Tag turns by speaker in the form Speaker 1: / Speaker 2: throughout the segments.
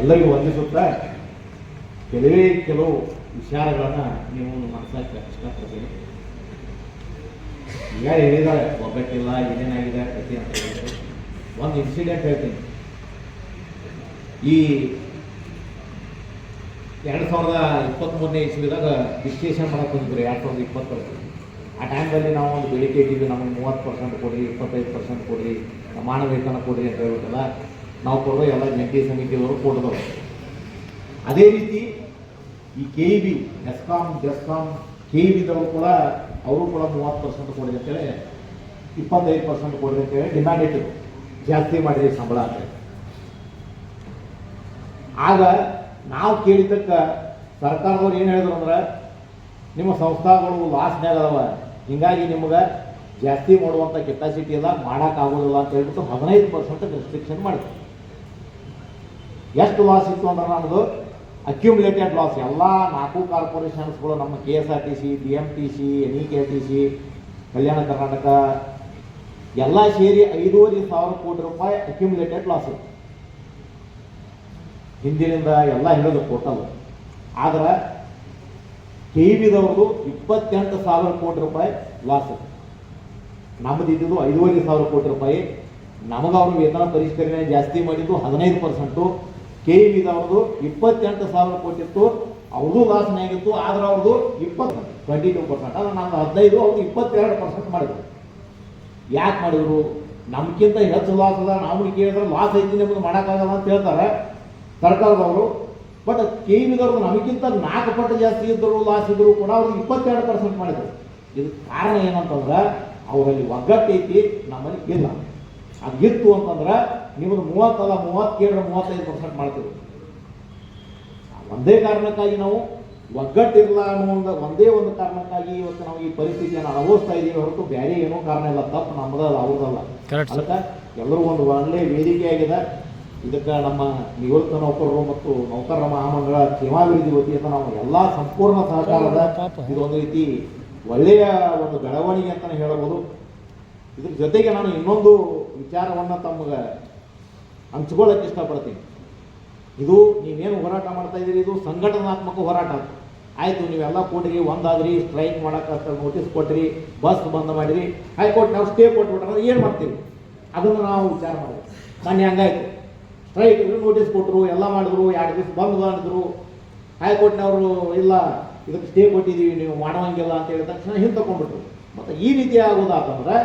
Speaker 1: ಎಲ್ಲರಿಗೂ ವಂದಿಸುತ್ತಾ ಕೆಲವೇ ಕೆಲವು ವಿಚಾರಗಳನ್ನು ನೀವು ಮನಸ್ಸಾಕ ಇಷ್ಟಪಡ್ತೀನಿ ಈಗ ಹೇಳಿದ್ದಾರೆ ಒಬ್ಬಕ್ಕಿಲ್ಲ ಏನೇನಾಗಿದೆ ಕಥೆ ಅಂತ ಹೇಳಿದ್ರು. ಒಂದು ಇನ್ಸಿಡೆಂಟ್ ಹೇಳ್ತೀನಿ. ಈ ಎರಡು ಸಾವಿರದ ಇಪ್ಪತ್ತ್ಮೂರನೇ ಇಸ್ವಿದಾಗ ವಿಶ್ಲೇಷಣೆ ಮಾಡಕ್ಕೆ ಬಂದಿದ್ರು, ಎರಡು ಸಾವಿರದ ಇಪ್ಪತ್ತರಲ್ಲಿ. ಆ ಟೈಮಲ್ಲಿ ನಾವು ಒಂದು ಬೇಡಿಕೆ ಇಟ್ಟಿದ್ವಿ, ನಮಗೆ ಮೂವತ್ತು ಪರ್ಸೆಂಟ್ ಕೊಡಿ ಇಪ್ಪತ್ತೈದು ಪರ್ಸೆಂಟ್ ಕೊಡಿ ಪ್ರಮಾಣ ವೇತನ ಕೊಡಿರಿ ಅಂತ ಹೇಳ್ಬಿಟ್ಟಲ್ಲ. ನಾವು ಕೊಡುವ ಎಲ್ಲ ಜಂಟಿ ಸಮಿತಿಯವರು ಕೊಡಿದವರು ಅದೇ ರೀತಿ ಈ K E B ESCOM GESCOM K ಬಿದವರು ಕೂಡ ಅವರು ಕೂಡ ಮೂವತ್ತು ಪರ್ಸೆಂಟ್ ಕೊಡಿದೆ ಅಂತೇಳಿ ಇಪ್ಪತ್ತೈದು ಪರ್ಸೆಂಟ್ ಕೊಡ್ರಿ ಅಂತೇಳಿ ಡಿಮ್ಯಾಂಡ್ ಇಟ್ಟಿದ್ರು ಜಾಸ್ತಿ ಮಾಡಿದೆ ಸಂಬಳ ಅಂತ ಆಗ ನಾವು ಕೇಳಿದ್ದಕ್ಕ ಸರ್ಕಾರದವ್ರು ಏನು ಹೇಳಿದ್ರು ಅಂದ್ರೆ, ನಿಮ್ಮ ಸಂಸ್ಥಾಗಳು ಲಾಸ್ನ್ಯಾಗ ಅದಾವ, ಹಿಂಗಾಗಿ ನಿಮ್ಗೆ ಜಾಸ್ತಿ ಮಾಡುವಂಥ ಕೆಪಾಸಿಟಿ ಇಲ್ಲ ಮಾಡೋಕ್ಕಾಗೋದಿಲ್ಲ ಅಂತ ಹೇಳ್ಬಿಟ್ಟು ಹದಿನೈದು ಪರ್ಸೆಂಟ್ ರೆಸ್ಟ್ರಿಕ್ಷನ್ ಮಾಡಿದ್ರು. ಎಷ್ಟು ಲಾಸ್ ಇತ್ತು ಅಂದ್ರೆ ನಮ್ಮದು ಅಕ್ಯುಮುಲೇಟೆಡ್ ಲಾಸ್ ಎಲ್ಲ ನಾಲ್ಕು ಕಾರ್ಪೊರೇಷನ್ಸ್ಗಳು ನಮ್ಮ K S R T C B M T C N E K T C Kalyana Karnataka, ಎಲ್ಲ ಸೇರಿ ಐದೂವರೆ ಸಾವಿರ ಕೋಟಿ ರೂಪಾಯಿ ಅಕ್ಯುಮುಲೇಟೆಡ್ ಲಾಸ್ ಇತ್ತು ಹಿಂದಿನಿಂದ ಎಲ್ಲ ಹೇಳೋದು ಟೋಟಲ್ ಆದ್ರೆ ಇ ಬಿದವ್ರದ್ದು ಇಪ್ಪತ್ತೆಂಟು ಸಾವಿರ ಕೋಟಿ ರೂಪಾಯಿ ಲಾಸ್ ಇತ್ತು ನಮ್ಮದು ಇದ್ದಿದ್ದು ಐದೂವರೆ ಸಾವಿರ ಕೋಟಿ ರೂಪಾಯಿ. ನಮಗೆ ವೇತನ ಪರಿಷ್ಕರಣೆ ಜಾಸ್ತಿ ಮಾಡಿದ್ದು ಹದಿನೈದು ಪರ್ಸೆಂಟು ಕೆ ಇ ಬಿದವ್ರದ್ದು ಇಪ್ಪತ್ತೆಂಟು ಸಾವಿರ ಕೋಟಿ ಇತ್ತು ಅವ್ರದ್ದು ಲಾಸ್ನಾಗಿತ್ತು ಆದ್ರೆ ಅವ್ರದ್ದು ಇಪ್ಪತ್ತು ಟ್ವೆಂಟಿ ಟೂ ಪರ್ಸೆಂಟ್ ಆದ್ರೆ ನಮ್ಮ ಹದಿನೈದು ಅವ್ರದ್ದು ಇಪ್ಪತ್ತೆರಡು ಪರ್ಸೆಂಟ್ ಮಾಡಿದ್ರು. ಯಾಕೆ ಮಾಡಿದ್ರು? ನಮ್ಗಿಂತ ಹೆಚ್ಚು ಲಾಸ್ ಅದ. ನಾವು ಕೇಳಿದ್ರೆ ಲಾಸ್ ಐತಿ ನಿಮ್ಗೆ ಮಾಡೋಕ್ಕಾಗಲ್ಲ ಅಂತ ಹೇಳ್ತಾರೆ ಸರ್ಕಾರದವರು. ಬಟ್ ಕೆ ವಿದವರು ನಮಗಿಂತ ನಾಲ್ಕು ಪಟ್ಟು ಜಾಸ್ತಿ ಇದ್ದರು ಲಾಸ್ ಇದ್ದರು ಕೂಡ ಅವ್ರಿಗೆ ಇಪ್ಪತ್ತೆರಡು ಪರ್ಸೆಂಟ್ ಮಾಡಿದ್ರು. ಇದು ಕಾರಣ ಏನಂತಂದ್ರೆ, ಅವರಲ್ಲಿ ಒಗ್ಗಟ್ಟೈತಿ, ನಮ್ಮಲ್ಲಿ ಇಲ್ಲ. ಅದು ಇತ್ತು ಅಂತಂದ್ರೆ ನಿಮ್ಮದು ಮೂವತ್ತಲ್ಲ ಮೂವತ್ತೇಳರ ಮೂವತ್ತೈದು ಪರ್ಸೆಂಟ್ ಮಾಡ್ತೀವಿ. ಒಂದೇ ಕಾರಣಕ್ಕಾಗಿ ನಾವು ಒಗ್ಗಟ್ಟಿರಲ್ಲ ಅನ್ನೋ ಒಂದು ಒಂದೇ ಒಂದು ಕಾರಣಕ್ಕಾಗಿ ಇವತ್ತು ನಾವು ಈ ಪರಿಸ್ಥಿತಿಯನ್ನು ಅನುಭವಿಸ್ತಾ ಇದ್ದೀವಿ ಹೊರತು ಬೇರೆ ಏನೋ ಕಾರಣ ಇಲ್ಲ. ತಪ್ಪು ನಮ್ಮದಲ್ಲ ಅವ್ರದಲ್ಲ. ಅದಕ್ಕೆ ಎಲ್ಲರೂ ಒಂದು ಒಳ್ಳೆ ವೇದಿಕೆ ಆಗಿದೆ. ಇದಕ್ಕೆ ನಮ್ಮ ನಿವೃತ್ತ ನೌಕರರು ಮತ್ತು ನೌಕರರ ಮಹಾಮಂಡಳ ಸೇವಾಭಿವೃದ್ಧಿ ವತಿಯಿಂದ ನಾವು ಎಲ್ಲ ಸಂಪೂರ್ಣ ಸಹಕಾರದ. ಇದೊಂದು ರೀತಿ ಒಳ್ಳೆಯ ಒಂದು ಬೆಳವಣಿಗೆ ಅಂತಲೇ ಹೇಳಬಹುದು ಇದ್ರ ಜೊತೆಗೆ ನಾನು ಇನ್ನೊಂದು ವಿಚಾರವನ್ನು ತಮಗೆ ಹಂಚ್ಕೊಳ್ಳೋಕೆ ಇಷ್ಟಪಡ್ತೀನಿ. ಇದು ನೀವೇನು ಹೋರಾಟ ಮಾಡ್ತಾ ಇದ್ದೀರಿ? ಇದು ಸಂಘಟನಾತ್ಮಕ ಹೋರಾಟ ಆಯಿತು, ನೀವೆಲ್ಲ ಕೋರ್ಟಿಗೆ ಒಂದಾದ್ರಿ, ಸ್ಟ್ರೈಕ್ ಮಾಡೋಕೆ ನೋಟಿಸ್ ಕೊಟ್ರಿ ಬಸ್ ಬಂದ್ ಮಾಡಿರಿ, ಹೈಕೋರ್ಟ್ ನಾವು ಸ್ಟೇ ಕೊಟ್ಬಿಟ್ರೆ ಏನು ಮಾಡ್ತೀವಿ ಅದನ್ನು ನಾವು ವಿಚಾರ ಮಾಡಿದ್ವಿ ಮೊನ್ನೆ ಹಂಗಾಯ್ತು. ಸ್ಟ್ರೈಕ್ ನೋಟಿಸ್ ಕೊಟ್ಟರು, ಎಲ್ಲ ಮಾಡಿದ್ರು, ಎರಡು ದಿವಸ ಬಂದ್ ಮಾಡಿದ್ರು ಹೈಕೋರ್ಟ್ನವರು, ಇಲ್ಲ, ಇದಕ್ಕೆ ಸ್ಟೇ ಕೊಟ್ಟಿದ್ದೀವಿ, ನೀವು ಮಾಡೋಂಗಿಲ್ಲ ಅಂತ ಹೇಳಿದ ತಕ್ಷಣ ಹಿಂದೆ ತಗೊಂಡ್ಬಿಟ್ರು. ಮತ್ತು ಈ ರೀತಿ ಆಗೋದಾತಂದ್ರೆ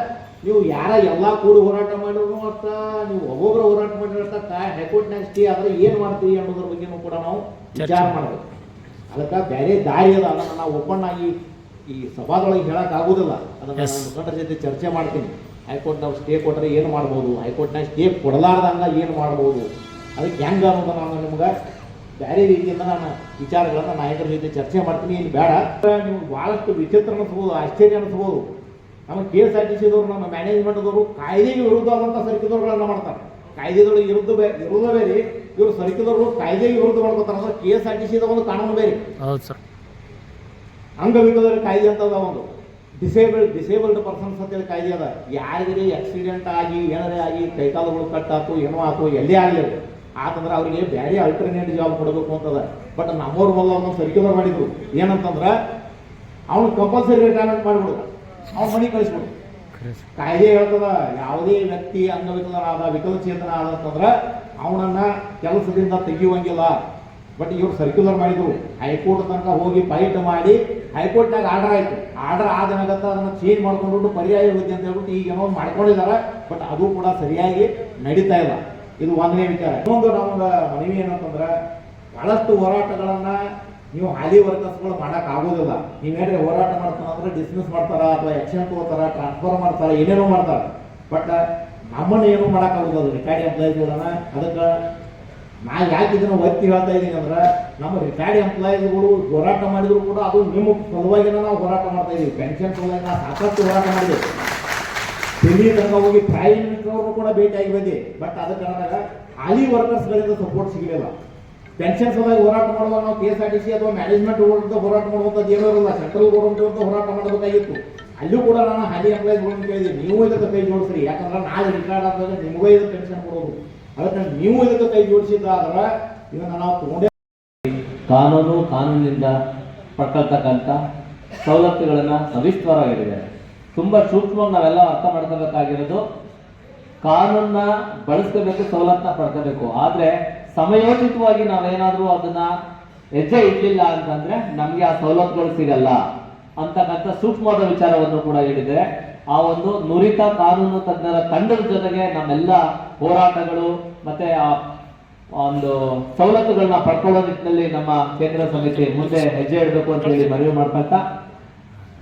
Speaker 1: ನೀವು ಯಾರ ಎಲ್ಲ ಕೂಡಿ ಹೋರಾಟ ಮಾಡಿದ್ರು ಅರ್ಥ? ನೀವು ಒಬ್ಬೊಬ್ಬರು ಹೋರಾಟ ಮಾಡಿರ್ತ ಹೈಕೋರ್ಟ್ನಾಗ ಸ್ಟೇ ಆದ್ರೆ ಏನು ಮಾಡ್ತೀವಿ ಅನ್ನೋದ್ರ ಬಗ್ಗೆನೂ ಕೂಡ ನಾವು ವಿಚಾರ ಮಾಡಬೇಕು. ಅದಕ್ಕೆ ಬೇರೆ ದಾರಿ ಅದ. ಅದನ್ನು ನಾವು ಓಪನ್ ಆಗಿ ಈ ಸಭಾದೊಳಗೆ ಹೇಳಕ್ ಆಗುದಿಲ್ಲ. ಅದನ್ನ. ಮುಖಂಡರ ಜೊತೆ ಚರ್ಚೆ ಮಾಡ್ತೀನಿ. ಹೈಕೋರ್ಟ್ ನಾವು ಸ್ಟೇ ಕೊಟ್ಟರೆ ಏನು ಮಾಡ್ಬೋದು? ಹೈಕೋರ್ಟ್ನಾಗ ಸ್ಟೇ ಕೊಡಲಾರ್ದಂಗ ಏನು ಮಾಡ್ಬೋದು? ಅದಕ್ಕೆ ಹೆಂಗ ಅನ್ನೋದು ನಾನು ನಿಮ್ಗೆ ಬೇರೆ ರೀತಿಯಿಂದ ನಾನು ವಿಚಾರಗಳನ್ನು ನಾಯಕರ ಜೊತೆ ಚರ್ಚೆ ಮಾಡ್ತೀನಿ. ಏನು ಬೇಡ. ನೀವು ಭಾಳಷ್ಟು ವಿಚಿತ್ರ ಅನಿಸ್ಬೋದು ಆಶ್ಚರ್ಯ ಅನಿಸ್ಬೋದು. ನಮ್ಮ ಕೆ ಎಸ್ ಆರ್ ಟಿ ಸಿದವರು ನಮ್ಮ ಮ್ಯಾನೇಜ್ಮೆಂಟ್ದವರು ಕಾಯ್ದೆಗೆ ವಿರುದ್ಧವಾದಂಥ ಸರ್ಕಿದವರುಗಳನ್ನು ಮಾಡ್ತಾರೆ. ಕಾಯ್ದೆದೊಳಗೆ ವಿರುದ್ಧ ಬೇ ವಿರುದ್ಧ ಬೇರೆ ಇವರು ಸರಕಿದವರು ಕಾಯ್ದೆಗೆ ವಿರುದ್ಧ ಮಾಡ್ಕೋತಾರೆ. ಅಂದ್ರೆ ಕೆ ಎಸ್ ಆರ್ ಟಿ ಸಿದ ಒಂದು ಕಾನೂನು ಬೇರೆ.
Speaker 2: ಹೌದು ಸರ್.
Speaker 1: ಅಂಗವಿಕಲರ ಕಾಯ್ದೆ ಅಂತ ಅದ ಒಂದು. ಡಿಸೇಬಲ್ಡ್ ಡಿಸೇಬಲ್ಡ್ ಪರ್ಸನ್ಸ್ ಅಂತೇಳಿ ಕಾಯ್ದೆ ಅದ. ಯಾರಿಗೇ ಆಕ್ಸಿಡೆಂಟ್ ಆಗಿ ಏನಾರೇ ಆಗಿ ಕೈಕಾಲುಗಳು ಕಟ್ ಆತು ಏನೋ ಆತು ಎಲ್ಲೇ ಆಗಲಿ ಆತಂದ್ರೆ ಅವರಿಗೆ ಬೇರೆ ಅಲ್ಟರ್ನೇಟ್ ಜಾಬ್ ಕೊಡಬೇಕು ಅಂತದ. ಬಟ್ ನಮ್ಮವ್ರ ಮೊದಲು ಒಂದು ಸರ್ಕ್ಯುಲರ್ ಮಾಡಿದ್ರು. ಏನಂತಂದ್ರೆ ಅವನು ಕಂಪಲ್ಸರಿ ರಿಟೈರ್ಮೆಂಟ್ ಮಾಡಿಬಿಡು ಅವ್ನ
Speaker 2: ಮನೆಗೆ ಸರ್
Speaker 1: ಕಾಯ್ದೆ ಹೇಳ್ತದ ಯಾವುದೇ ವ್ಯಕ್ತಿ ಅಂಗವಿಕಲನಾದ ವಿಕಲಚೇತನ ಆದ ಅಂತಂದ್ರೆ ಅವನನ್ನ ಕೆಲಸದಿಂದ ತೆಗೆಯುವಂಗಿಲ್ಲ. ಬಟ್ ಇವ್ರು ಸರ್ಕ್ಯುಲರ್ ಮಾಡಿದ್ರು. ಹೈಕೋರ್ಟ್ ತನಕ ಹೋಗಿ ಫೈಟ್ ಮಾಡಿ ಹೈಕೋರ್ಟ್ನಾಗ ಆರ್ಡರ್ ಆಯ್ತು. ಆರ್ಡರ್ ಆದ ಏನಾಗತ್ತ ಅದನ್ನ ಚೇಂಜ್ ಮಾಡ್ಕೊಂಡ್ಬಿಟ್ಟು ಪರ್ಯಾಯ ಹುದ್ದೆ ಅಂತ ಹೇಳ್ಬಿಟ್ಟು ಈಗ ಏನೋ ಮಾಡ್ಕೊಂಡಿದ್ದಾರೆ. ಬಟ್ ಅದು ಕೂಡ ಸರಿಯಾಗಿ ನಡೀತಾ ಇಲ್ಲ. ಇದು ಒಂದನೇ ವಿಚಾರ. ಇನ್ನೊಂದು ನಮ್ಗೆ ಮನವಿ ಏನಂತಂದ್ರೆ ಬಹಳಷ್ಟು ಹೋರಾಟಗಳನ್ನ ನೀವು ಹಾಲಿ ವರ್ಕರ್ಸ್ಗಳು ಮಾಡಕ್ ಆಗೋದಿಲ್ಲ. ನೀವೇನ್ರಿ ಹೋರಾಟ ಮಾಡ್ತಾರ ಅಂದ್ರೆ ಡಿಸ್ಮಿಸ್ ಮಾಡ್ತಾರ ಅಥವಾ ಎಕ್ಸೆಂಟ್ ತಗೋತಾರ ಟ್ರಾನ್ಸ್ಫರ್ ಮಾಡ್ತಾರ, ಏನೇನೋ ಮಾಡ್ತಾರ. ಬಟ್ ನಮ್ಮನ್ನ ಏನು ಮಾಡಕ್ ಆಗೋದಿಲ್ಲ. ರಿಟೈರ್ಡ್ ಎಂಪ್ಲಾಯೀಸ್ಗಳನ್ನ ಅದಕ್ಕೆ ನಾ ಯಾಕೆ ಇದನ್ನ ಒತ್ತಿ ಹೇಳ್ತಾ ಇದ್ದೀನಿ ಅಂದ್ರೆ, ನಮ್ಮ ರಿಟೈರ್ಡ್ ಎಂಪ್ಲಾಯೀಸ್ಗಳು ಹೋರಾಟ ಮಾಡಿದ್ರು ಕೂಡ ಅದು ನಿಮ್ಮ ಸಲುವಾಗಿನ ನಾವು ಹೋರಾಟ ಮಾಡ್ತಾ ಇದೀವಿ. ಪೆನ್ಷನ್ ಸಲುವಾಗಿ ನಾವು ಸಾಕಷ್ಟು ಹೋರಾಟ ಮಾಡಿದ್ವಿ ದಿಲ್ಲಿ ತನಕ ಹೋಗಿ ಪ್ರೈಮ್ ಕೂಡ ಭೇಟಿಯಾಗಿ ಬಂದಿ. ಬಟ್ ಅದಕ್ಕೆ ಕಾರಣದಾಗ ಹಾಲಿ ವರ್ಕರ್ಸ್ಗಳಿಂದ ಸಪೋರ್ಟ್ ಸಿಗಲಿಲ್ಲ. ಪೆನ್ಷನ್ ಸಲುವಾಗಿ ಹೋರಾಟ ಮಾಡುವಾಗ ನಾವು K S R T C ಅಥವಾ ಮ್ಯಾನೇಜ್ಮೆಂಟ್ ವಿರುದ್ಧ ಹೋರಾಟ ಮಾಡುವಂಥದ್ದು ಏನೂ ಇರಲ್ಲ ಸೆಂಟ್ರಲ್ ಗೌರ್ಮೆಂಟ್ ವಿರುದ್ಧ ಹೋರಾಟ ಮಾಡಬೇಕಾಗಿತ್ತು. ಅಲ್ಲೂ ಕೂಡ ನಾನು ಹಾಲಿ ಎಂಪ್ಲಾಯೀಸ್ಗಳನ್ನು ಕೇಳಿದೆ ನೀವು ಇದಕ್ಕೆ ಕೈ ಜೋಡಿಸ್ರಿ. ಯಾಕಂದ್ರೆ ನಾಳೆ ರಿಟೈರ್ಡ್ ಆದಾಗ ನಿಮಗೂ ಇದಕ್ಕೆ ಪೆನ್ಷನ್ ಕೊಡೋದು. ಅದಕ್ಕೆ ನೀವು ಇದಕ್ಕೆ ಕೈ ಜೋಡಿಸಿದ್ದಾದ್ರೆ ಇವಾಗ ನಾವು ತಗೊಂಡೇ
Speaker 2: ಕಾನೂನು ಕಾನೂನಿನಿಂದ ಪಡ್ಕೊಳ್ತಕ್ಕಂಥ ಸವಲತ್ತುಗಳನ್ನು ಸವಿಸ್ತಾರವಾಗಿ ಹೇಳಿದ್ದಾರೆ ತುಂಬ ಸೂಕ್ಷ್ಮವಾಗಿ ನಾವೆಲ್ಲ ಅರ್ಥ ಮಾಡ್ಕೋಬೇಕಾಗಿರೋದು ಕಾನೂನನ್ನ ಬಳಸ್ಕೋಬೇಕು, ಸವಲತ್ತನ್ನ ಪಡ್ಕೋಬೇಕು. ಆದ್ರೆ ಸಮಯೋಚಿತವಾಗಿ ನಾವೇನಾದರೂ ಅದನ್ನ ಹೆಜ್ಜೆ ಇಡ್ಲಿಲ್ಲ ಅಂತಂದ್ರೆ ನಮ್ಗೆ ಆ ಸವಲತ್ತುಗಳು ಸಿಗಲ್ಲ ಅಂತಕ್ಕಂಥ ಸೂಕ್ಷ್ಮವಾದ ವಿಚಾರವನ್ನು ಕೂಡ ಹೇಳಿದೆ ಆ ಒಂದು ನುರಿತ ಕಾನೂನು ತಜ್ಞರ ತಂಡದ ಜೊತೆಗೆ ನಮ್ಮೆಲ್ಲ ಹೋರಾಟಗಳು ಮತ್ತೆ ಆ ಒಂದು ಸವಲತ್ತುಗಳನ್ನ ಪಡ್ಕೊಳ್ಳೋ ನಿಟ್ಟಿನಲ್ಲಿ ನಮ್ಮ ಕೇಂದ್ರ ಸಮಿತಿ ಮುಂದೆ ಹೆಜ್ಜೆ ಇಡಬೇಕು ಅಂತ ಹೇಳಿ ಮನವಿ ಮಾಡ್ಕೊಳ್ತಾ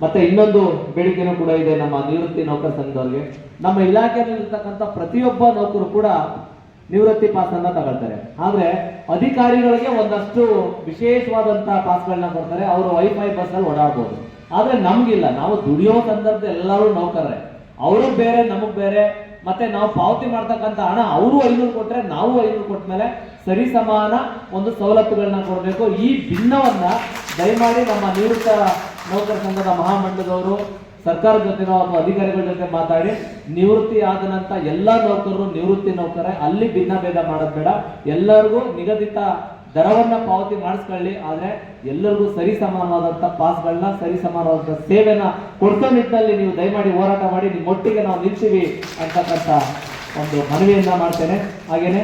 Speaker 2: ಮತ್ತೆ ಇನ್ನೊಂದು ಬೇಡಿಕೆನೂ ಕೂಡ ಇದೆ ನಮ್ಮ ನಿವೃತ್ತಿ ನೌಕರ ಸಂಘದವರಿಗೆ ನಮ್ಮ ಇಲಾಖೆಯಲ್ಲಿರ್ತಕ್ಕಂಥ ಪ್ರತಿಯೊಬ್ಬ ನೌಕರು ಕೂಡ ನಿವೃತ್ತಿ ಪಾಸ್ ಅನ್ನ ತಗೊಳ್ತಾರೆ. ಆದ್ರೆ ಅಧಿಕಾರಿಗಳಿಗೆ ಒಂದಷ್ಟು ವಿಶೇಷವಾದಂತಹ ಪಾಸ್ಗಳನ್ನ ಕೊಡ್ತಾರೆ. ಅವರು ವೈಫೈ ಬಸ್ ಅಲ್ಲಿ ಓಡಾಡಬಹುದು ಆದ್ರೆ ನಮ್ಗಿಲ್ಲ. ನಾವು ದುಡಿಯೋ ಸಂದರ್ಭ ಎಲ್ಲರೂ ನೌಕರರೇ. ಅವರು ಬೇರೆ, ನಮಗ್ ಬೇರೆ. ಮತ್ತೆ ನಾವು ಪಾವತಿ ಮಾಡ್ತಕ್ಕಂಥ ಹಣ ಅವರು ಐನೂರು ಕೊಟ್ರೆ ನಾವು ಐನೂರು ಕೊಟ್ಟಮೇಲೆ ಸರಿ ಸಮಾನ ಒಂದು ಸವಲತ್ತುಗಳನ್ನ ಕೊಡಬೇಕು. ಈ ಭಿನ್ನವನ್ನ ದಯಮಾಡಿ ನಮ್ಮ ನಿವೃತ್ತ ನೌಕರ ಸಂಘದ ಮಹಾಮಂಡಲದವರು ಸರ್ಕಾರದ ಜೊತೆನೋ ಅಥವಾ ಅಧಿಕಾರಿಗಳ ಜೊತೆ ಮಾತಾಡಿ, ನಿವೃತ್ತಿ ಆದ ನಂತರ ಎಲ್ಲ ನೌಕರರು ನಿವೃತ್ತಿ ನೌಕರ ಅಲ್ಲಿ ಭಿನ್ನ ಭೇದ ಮಾಡೋದು ಬೇಡ. ಎಲ್ಲರಿಗೂ ನಿಗದಿತ ದರವನ್ನ ಪಾವತಿ ಮಾಡಿಸ್ಕೊಳ್ಳಿ. ಆದ್ರೆ ಎಲ್ಲರಿಗೂ ಸರಿ ಸಮಾನವಾದಂತ ಪಾಸ್ಗಳನ್ನ, ಸರಿ ಸಮಾನವಾದಂತ ಸೇವೆನ ಕೊಡ್ತಾ ನಿಟ್ಟಿನಲ್ಲಿ ನೀವು ದಯಮಾಡಿ ಹೋರಾಟ ಮಾಡಿ, ನಿಮ್ಮೊಟ್ಟಿಗೆ ನಾವು ನಿಲ್ಸಿವಿ ಅಂತಕ್ಕಂಥ ಒಂದು ಮನವಿಯನ್ನ ಮಾಡ್ತೇನೆ. ಹಾಗೇನೆ